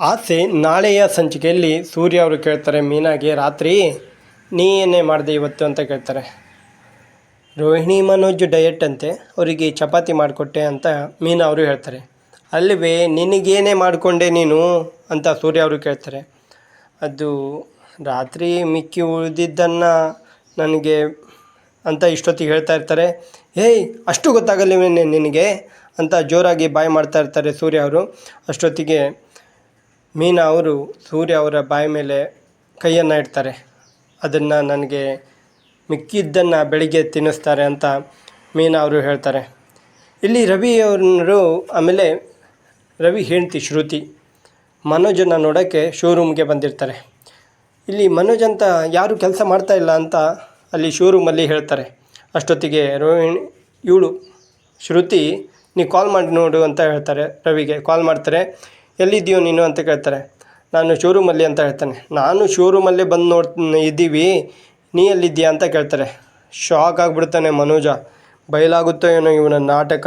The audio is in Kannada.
ಆಸೆ ನಾಳೆಯ ಸಂಚಿಕೆಯಲ್ಲಿ ಸೂರ್ಯ ಅವರು ಕೇಳ್ತಾರೆ, ಮೀನಾಗೆ ರಾತ್ರಿ ನೀ ಏನೇ ಮಾಡಿದೆ ಇವತ್ತು ಅಂತ ಕೇಳ್ತಾರೆ. ರೋಹಿಣಿ ಮನೋಜ್ ಡಯಟ್ ಅಂತೆ, ಅವರಿಗೆ ಚಪಾತಿ ಮಾಡಿಕೊಟ್ಟೆ ಅಂತ ಮೀನಾ ಅವರು ಹೇಳ್ತಾರೆ. ಅಲ್ಲಿವೇ, ನಿನಗೇನೇ ಮಾಡಿಕೊಂಡೆ ನೀನು? ಅಂತ ಸೂರ್ಯ ಅವರು ಕೇಳ್ತಾರೆ. ಅದು ರಾತ್ರಿ ಮಿಕ್ಕಿ ಉಳಿದಿದ್ದನ್ನು ನನಗೆ ಅಂತ ಇಷ್ಟೊತ್ತಿಗೆ ಹೇಳ್ತಾ ಇರ್ತಾರೆ. ಏಯ್ ಅಷ್ಟು ಗೊತ್ತಾಗಲ್ಲವೇನೆ ನಿನಗೆ? ಅಂತ ಜೋರಾಗಿ ಬಾಯ್ ಮಾಡ್ತಾ ಇರ್ತಾರೆ ಸೂರ್ಯ ಅವರು. ಅಷ್ಟೊತ್ತಿಗೆ ಮೀನಾ ಅವರು ಸೂರ್ಯ ಅವರ ಬಾಯಿ ಮೇಲೆ ಕೈಯನ್ನು ಇಡ್ತಾರೆ. ಅದನ್ನು ನನಗೆ ಮಿಕ್ಕಿದ್ದನ್ನು ಬೆಳಿಗ್ಗೆ ತಿನ್ನಿಸ್ತಾರೆ ಅಂತ ಮೀನಾ ಅವರು ಹೇಳ್ತಾರೆ. ಇಲ್ಲಿ ರವಿ ಅವರು ಆಮೇಲೆ ರವಿ ಹೇಳ್ತಿ ಶ್ರುತಿ ಮನೋಜನ್ನು ನೋಡೋಕ್ಕೆ ಶೋರೂಮ್ಗೆ ಬಂದಿರ್ತಾರೆ. ಇಲ್ಲಿ ಮನೋಜ್ ಅಂತ ಯಾರು ಕೆಲಸ ಮಾಡ್ತಾ ಇಲ್ಲ ಅಂತ ಅಲ್ಲಿ ಶೋರೂಮಲ್ಲಿ ಹೇಳ್ತಾರೆ. ಅಷ್ಟೊತ್ತಿಗೆ ರೋಹಿಣಿ, ಇವಳು, ಶ್ರುತಿ, ನೀ ಕಾಲ್ ಮಾಡಿ ನೋಡು ಅಂತ ಹೇಳ್ತಾರೆ ರವಿಗೆ. ಕಾಲ್ ಮಾಡ್ತಾರೆ. ಎಲ್ಲಿದ್ದೀಯೋ ನೀನು ಅಂತ ಕೇಳ್ತಾರೆ. ನಾನು ಶೋರೂಮಲ್ಲಿ ಅಂತ ಹೇಳ್ತಾನೆ. ನಾನು ಶೋರೂಮಲ್ಲೇ ಬಂದು ನೋಡ್ ಇದ್ದೀವಿ ನೀ ಎಲ್ಲಿದ್ದೀಯಾ ಅಂತ ಕೇಳ್ತಾರೆ. ಶಾಕ್ ಆಗಿಬಿಡ್ತಾನೆ ಮನೋಜ. ಬಯಲಾಗುತ್ತೋ ಏನೋ ಇವನ ನಾಟಕ.